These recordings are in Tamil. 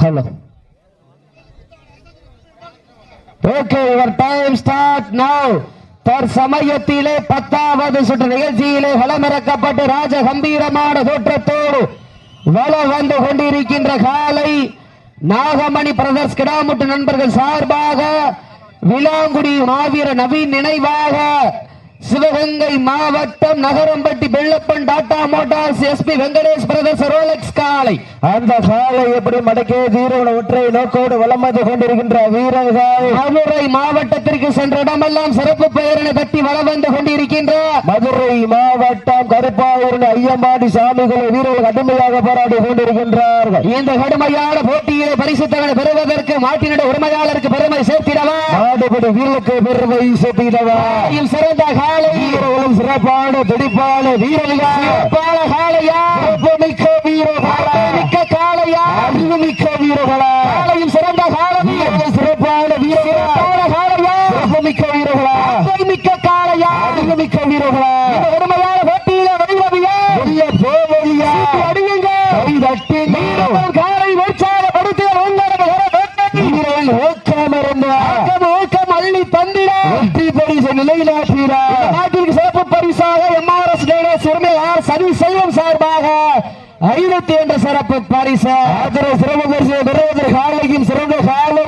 Hello okay your time start now தற்சமயத்திலே பத்தாவது சுற்று நிகழ்ச்சியிலே வளமிறக்கப்பட்டு ராஜ கம்பீரமான தோற்றத்தோடு வள வந்து கொண்டிருக்கின்ற காலை நாகமணி பிரதர்ஸ் கிடாமுட்டு நண்பர்கள் சார்பாக விளாங்குடி மாவீர நவீன் நினைவாக சிவகங்கை மாவட்டம் Nagarampatti Vellappan Tata Motors SP Venkatesh brothers Rolex காலை. அந்த காலை எப்படி மடக்கே தீரவன ஒற்றை நோக்கோடு வலம் வந்து கொண்டிருக்கின்ற வீரர்கள்? மதுரை மாவட்டத்திற்கு சென்ற இடமெல்லாம் சிறப்பு பெயரினை தட்டி வளம் வந்து கொண்டிருக்கின்ற மதுரை மாவட்டம் கருப்பாயூர் ஐயம்பாடி சாமிகளை வீரர்கள் கடுமையாக போராடி கொண்டிருக்கின்றார்கள். இந்த கடுமையான போட்டியிலே பரிசுத்தவனை பெறுவதற்கு மாட்டினுடைய உரிமையாளருக்கு பெருமை சேர்த்திடவா? நாடுபடி வீரர்களுக்கு பெருமை சேர்த்திடவா? சிறந்த காலை. வீரர்களும் சிறப்பான துடிப்பான வீரர்கள். சிறப்பான காளையா. மிக்க வீரர்களா. மிக்க காளையா. அறிவுமிக்க வீரர்களா. காலையும் சிறந்த காலம் வீரர்கள் சிறப்பான வீரர்களா. காளையா. சிறப்புமிக்க வீரர்களா. மிக்க காளையா. அறிவுமிக்க வீரர்களா இந்த கடுமையான போட்டியிலே வெளிவதியா வெளிய போவதியா அடியுங்க கை தட்டுங்க வீரர்கள் காலை உற்சாகப்படுத்திய உங்களது வேட்டை வீரர்கள் ஊக்கம் இருந்தார் ஊக்கம் ஊக்கம் அள்ளி தந்திட வெற்றி பரிசு நிலைநாட்டுகிறார் இந்த நாட்டிற்கு சிறப்பு பரிசாக எம்ஆர்எஸ் டைனஸ் உரிமையாளர் சரி செல்வம் சார்பாக ஐநூத்தி என்ற சிறப்பு பரிசு. ஆதரவு சிறப்பு பரிசு. பெறுவதற்கு காலையும் சிறந்த காலை.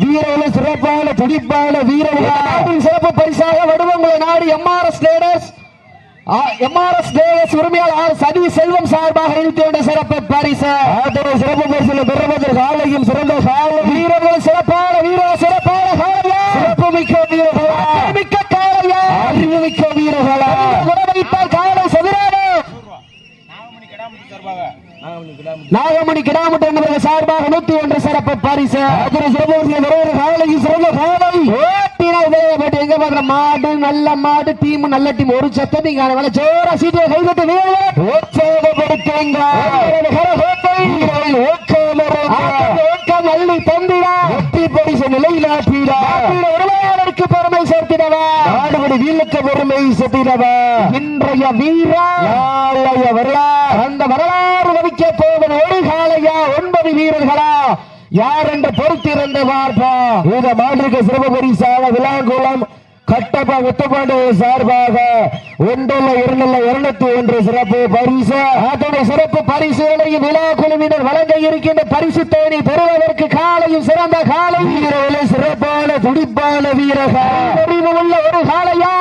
வீரர்களும் சிறப்பான துடிப்பான வீரர்கள் சிறப்பு பரிசாக வடுவங்குள நாடு எம்ஆர்எஸ் டைனஸ் எம்ஆர்எஸ் டைனஸ் உரிமையாளர் சதி செல்வம் சார்பாக ஐநூத்தி என்ற சிறப்பு பரிசு. ஆதரவு சிறப்பு பரிசு பெறுவதற்கு காலையும் சிறந்த காலை. வீரர்கள் சிறப்பான வீரர் சிறப்பான காலையா சிறப்பு மிக்க வீரர்களா மிக்க காலையா அறிவு மிக்க வீரர்களா உடமைத்தால் காலை செதிரான நாகமணி கிடாமட்டு என்பவர்கள் சார்பாக நூத்தி ஒன்று சிறப்பு பரிசு சிறந்த காலை எங்க பாக்குற மாடு நல்ல மாடு டீம் நல்ல டீம். ஒரு சத்தத்தை காண ஜோரா சீட்டியை கைவிட்டு உற்சாகப்படுத்துங்க. அள்ளி தந்திடா. வெற்றி பரிசு நிலைநாட்டுகிறார் உரிமையாளருக்கு பெருமை சேர்த்திடவா? நாடுபடி வீலுக்கு பெருமை செட்டிடவா இன்றைய வீரா. வரலாறு? அந்த வரலாறு வகிக்க போவது ஒரு காலையா ஒன்பது வீரர்களா? யார் என்று பொறுத்திருந்த பார்ப்பா இந்த மாற்றுக்கு சிறப்பு பரிசாக விழாங்குளம் கட்டப்பா முத்துப்பாண்டு சார்பாக ஒன்றுள்ள இரண்டுள்ள இருநூத்தி ஒன்று சிறப்பு பரிசு. அதோட சிறப்பு பரிசுகளையும் விழா குழுவினர் வழங்க இருக்கின்ற பரிசு தேனி பெறுவதற்கு காலையும் சிறந்த காலை. வீரர்களே சிறப்பான துடிப்பான வீரர்கள். அறிவு உள்ள ஒரு காலையா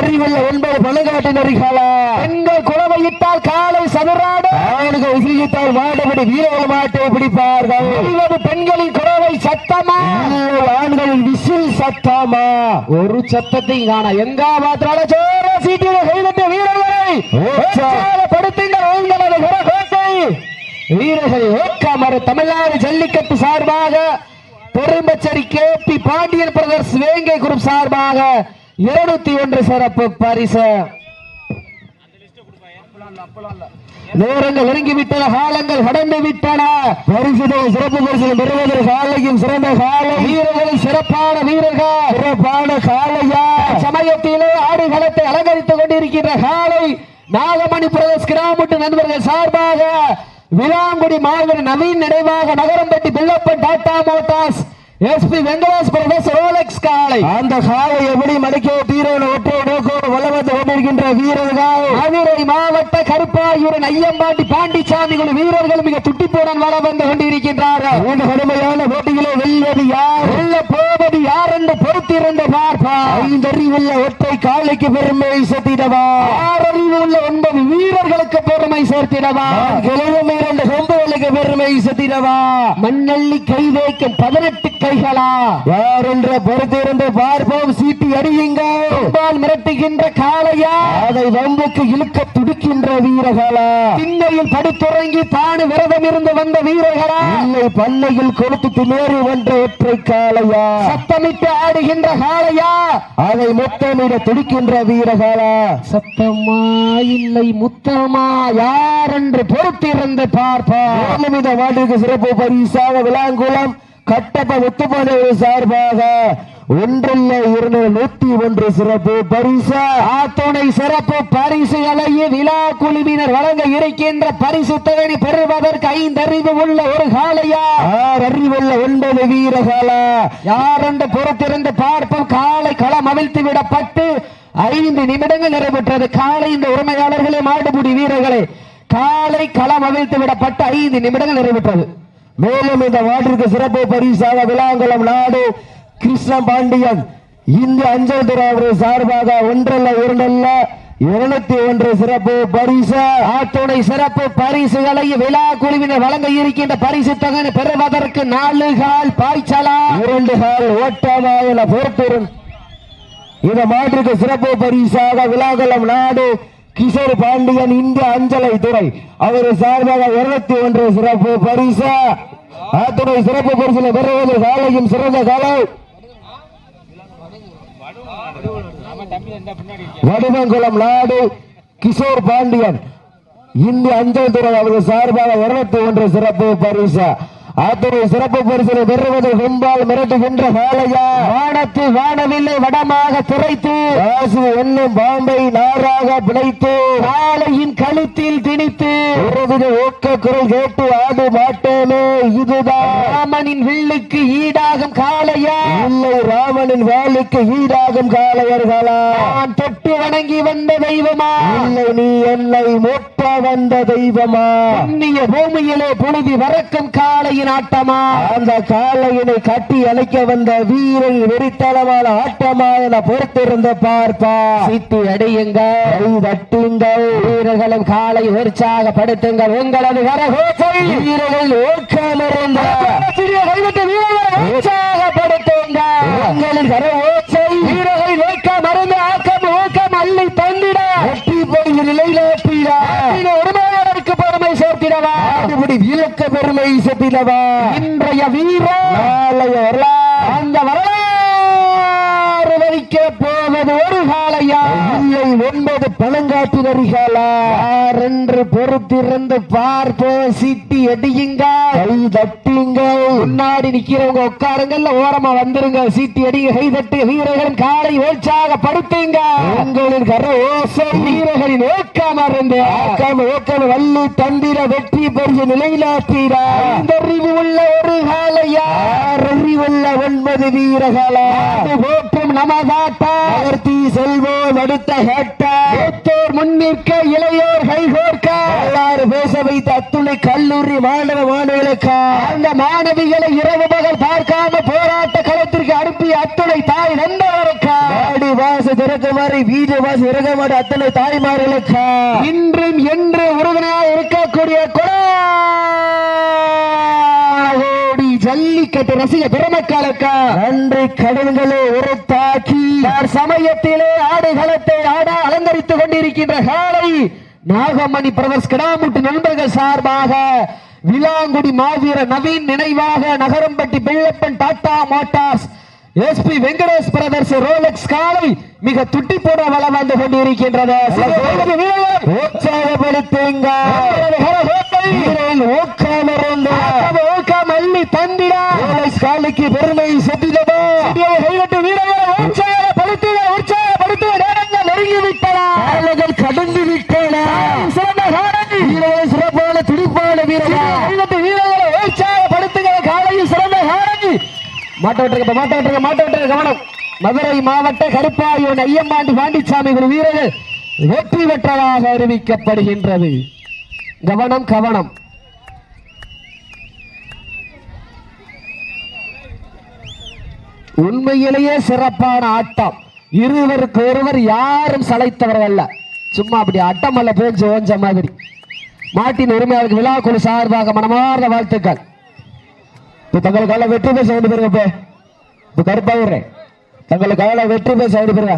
அறிவுள்ள ஒன்பது பழங்காட்டினர்களா பெண்கள் குழவையிட்டால் காலை சதுராடு. ஆண்கள் விசிலித்தால் மாடுபடி வீரர்கள் மாட்டை பிடிப்பார்கள். இருபது பெண்களின் குழவை சத்தமா? ஆண்களின் விசில் சத்தமா? ஒரு சத்தத்தை காண. எங்கா மாத்திரால சோர சீட்டில. கைவிட்ட வீரர்களை உற்சாகப்படுத்துங்க உங்களது கரகோட்டை வீரர்கள் ஓக்காமறு தமிழ்நாடு ஜல்லிக்கட்டு சார்பாக Perumpacheri K P Pandian brothers Vengai group சார்பாக இருநூத்தி ஒன்று சிறப்பு பரிசு. நேரங்கள் நெருங்கி விட்டன காலங்கள் கடந்து விட்டன பரிசுதை சிறப்பு பரிசு பெறுவதற்கு காலையும் சிறந்த காலை வீரர்கள் சிறப்பான வீரர்கள். சிறப்பான காலையா சமயத்திலே ஆடுகளத்தை அலங்கரித்துக் கொண்டிருக்கின்ற காலை நாகமணி பிரதேஷ் கிராமட்டு நண்பர்கள் சார்பாக விளாங்குடி மாவட்ட நவீன் நினைவாக Nagarampatti Pillappan Tata Motors SP Venkatesh brothers Rolex காலை அந்த காலை எப்படி மடக்கிய தீரவன ஒற்றோடு வீரர்கள் மதுரை மாவட்ட கருப்பாயூரன் ஐயம்பாண்டி பாண்டிச்சாமி குழு வீரர்கள் மிக துட்டிப்புடன் வளம் வந்து கொண்டிருக்கின்றார்கள். இந்த கடுமையான போட்டியிலே வெல்வது யார்? வெல்ல போவது யார் என்று பொறுத்திருந்து ஐந்தறிவுள்ள ஒற்றை காலைக்கு பெருமை செத்திடவா ஆறறிவு உள்ள ஒன்பது வீரர்களுக்கு பெருமை சேர்த்திடவா? சொம்புகளுக்கு பெருமை செத்திடவா? மண்ணள்ளி கை வைக்கும் பதினெட்டு கைகளா? யார் என்ற பொறுத்திருந்து பார்ப்போம் சீட்டி அடியுங்கள் மிரட்டுகின்ற காளையா? அதை வம்புக்கு இழுக்க துடிக்கின்ற வீரர்களா? திண்ணையில் படுத்துறங்கி தானு விரதம் இருந்து வந்த வீரர்களா? இல்லை பண்ணையில் கொடுத்து திணறி வென்ற ஒற்றை காளையா? சத்தமிட்டு ஆடுகின்ற காளையா? அதை முத்தமிட துடிக்கின்ற வீரர்களா? சத்தமா இல்லை முத்தமா? யார் என்று பொறுத்திருந்து பார்ப்பார் இந்த மாட்டுக்கு சிறப்பு பரிசாக விளாங்குளம் கட்டப்ப முத்துப்பாடு சார்பாக ஒன்றில் இரண்டு நூத்தி ஒன்று சிறப்பு பரிசு. ஆத்துணை சிறப்பு பரிசுகளை விழா குழுவினர் வழங்க இருக்கின்ற பரிசு தொகை பெறுவதற்கு ஐந்து அறிவு உள்ள ஒரு காலையா ஆறு அறிவுள்ள ஒன்பது வீரகாலா யார் என்று பொறுத்திருந்து பார்ப்போம். காலை களம் அவிழ்த்து விடப்பட்டு ஐந்து நிமிடங்கள் நிறைவேற்றது. காலை இந்த உரிமையாளர்களே மாடுபிடி வீரர்களே காலை களம் அவிழ்த்து விடப்பட்ட ஐந்து நிமிடங்கள் நிறைவேற்றது. மேலும் இந்த வாட்டிற்கு சிறப்பு பரிசாக விளாங்குளம் நாடு கிருஷ்ண பாண்டியன் இந்த அஞ்சல் துறை அவர்கள் சார்பாக ஒன்றல்ல இரண்டல்ல இருநூத்தி ஒன்று சிறப்பு பரிசா. ஆத்துணை சிறப்பு பரிசுகளை விழா குழுவினர் வழங்க இருக்கின்ற பரிசு தொகை பெறுவதற்கு நாலு கால் பாய்ச்சலா? இரண்டு கால் ஓட்டமா என பொறுத்திரும். இந்த மாற்றுக்கு சிறப்பு பரிசாக விளாங்குளம் நாடு கிஷோர் பாண்டியன் இந்திய அஞ்சலை துறை. அவர் சார்பாக இருநூத்தி ஒன்று சிறப்பு பரிசா. ஆத்துணை சிறப்பு பரிசில பெறுவது காலையும் சிறந்த காலை. வடிவங்குளம் நாடு கிஷோர் பாண்டியன். இந்திய அஞ்சல் துறை அவர்கள் சார்பாக இருநூத்தி ஒன்று சிறப்பு பரிசு. அத்துறை சிறப்பு பரிசிலை பெறுவது கும்பால் மிரட்டுகின்ற காலையா வானத்து வானவில்லை வடமாக துரைத்து. ராசு என்னும் பாம்பை நாராக பிணைத்து. காளையின் கழுத்தில் திணித்து. ஒருவித ஊக்க குரல் கேட்டு ஆடு மாட்டேனே இதுதான். ராமனின் வில்லுக்கு ஈடாகும் காளையா. இல்லை ராமனின் வேலுக்கு ஈடாகும் காளையர்களா நான் தொட்டு வணங்கி வந்த தெய்வமா? இல்லை நீ என்னை முட்ட வந்த தெய்வமா? புண்ணிய பூமியிலே புழுதி வரக்கும் காளையின் ஆட்டமா? அந்த காளையினை கட்டி அணைக்க வந்த வீரன் வெறித்தனமான ஆட்டமா என பொறுத்திருந்த பார்ப்பா. சித்தி அடியுங்க கை தட்டுங்கள். வீரர்களும் காலை உற்சாகப்படுத்துங்கள். உங்களது வரகோசை வீரர்கள் ஊக்கமிருந்த உற்சாகப்படுத்துங்க உங்களின் கர ஓச்சை வீரர்கள் நோக்க மருந்து ஆக்கம் ஊக்கம் அள்ளி தந்திட வெற்றி போய் நிலையிலாப்பீரா உரிமையாளருக்கு பெருமை சேர்த்திடவா இப்படி செப்பிலவா இன்றைய நாளைய வரலாறு அந்த வரலாறு வரிக்க போவது ஒரு காலையா இல்லை ஒன்பது பழங்காட்டு நரிகாலா யாரென்று பொறுத்திருந்து பார்ப்போம் சிட்டி அடியுங்க. கை தட்டுங்கள் முன்னாடி நிக்கிறவங்க உட்காருங்கல்ல ஓரமா வந்துருங்க. சீட்டி அடிங்க கை தட்டு. வீரர்களின் காலை உற்சாகப்படுத்துங்க உங்களின் கர ஓசை. வீரர்களின் ஓக்காம இருந்து ஆக்காம ஓக்காம வள்ளி தந்திர வெற்றி பரிசு நிலையிலாப்பீரா அறிவு உள்ள ஒரு காலையா அறிவுள்ள ஒன்பது வீரகாலா நமதாட்டா. நகர்த்தி செல்வோம் அடுத்த ஹேட்டா மூத்தோர் முன்னிற்க இளையோர் கைகோர்க்க வரலாறு பேச வைத்த அத்துணை கல்லூரி மாணவ மாணவிகளுக்கா. அந்த மாணவிகளை இரவு பகல் பார்க்காம போராட்ட களத்திற்கு அனுப்பி அத்துணை தாய் நண்பர்களுக்கா. ஆடி வாச திறக்குமாறு வீடு வாச அத்தனை தாய்மார்களுக்கா. இன்றும் என்று உறுதுணையாக இருக்கக்கூடிய கொடாடி ஜல்லிக்கட்டு ரசிக பெருமக்களுக்கா நன்றி கடன்களை உரத்தாக்கி சமயத்திலே ஆடுகளத்தை ஆட அலங்கரித்துக் கொண்டிருக்கின்ற காலை நாகமணி பிரதர்ஸ் கிடாமுட்டு நண்பர்கள் சார்பாக விலாங்குடி மாவீர நவீன் நினைவாக Nagarampatti Bellappan Tata Motors SP Venkatesh brothers Rolex காலை மிக துட்டி போட வளம் வந்து கொண்டிருக்கின்றது. உற்சாகப்படுத்துங்க. அள்ளி தந்திடா. காலுக்கு பெருமை செட்டிலவா கைவிட்டு வீரர்களை உற்சாகப்படுத்துக உற்சாகப்படுத்துக. நேரங்கள் நெருங்கி விட்டன காலங்கள் கடந்து விட்டன சிறந்த காலை வீரர்கள் சிறப்பான துடிப்பான வீரர்கள் கைவிட்டு வீரர்களை உற்சாகப்படுத்துக காலையில் சிறந்த காலை மாட்ட விட்டுருக்க மாட்ட விட்டுருக்க மாட்ட விட்டுருக்க கவனம். மதுரை மாவட்ட கருப்பாயூர் ஐயம்பாண்டி பாண்டிச்சாமி வீரர்கள் வெற்றி பெற்றதாக அறிவிக்கப்படுகின்றது. கவனம் கவனம். உண்மையிலேயே சிறப்பான ஆட்டம். இருவருக்கு ஒருவர் யாரும் சளைத்தவர்கள் அல்ல. சும்மா அப்படி அட்டம் அல்ல பேஞ்சு ஓஞ்ச மாதிரி. மாட்டின் உரிமையாளருக்கு குழு சார்பாக மனமார்ந்த வாழ்த்துக்கள். இப்ப தங்களுக்கால வெற்றி பேச வேண்டி பெறுங்க இப்ப இப்ப கருப்பாகிறேன் வெற்றி பேச வேண்டி பெறுங்க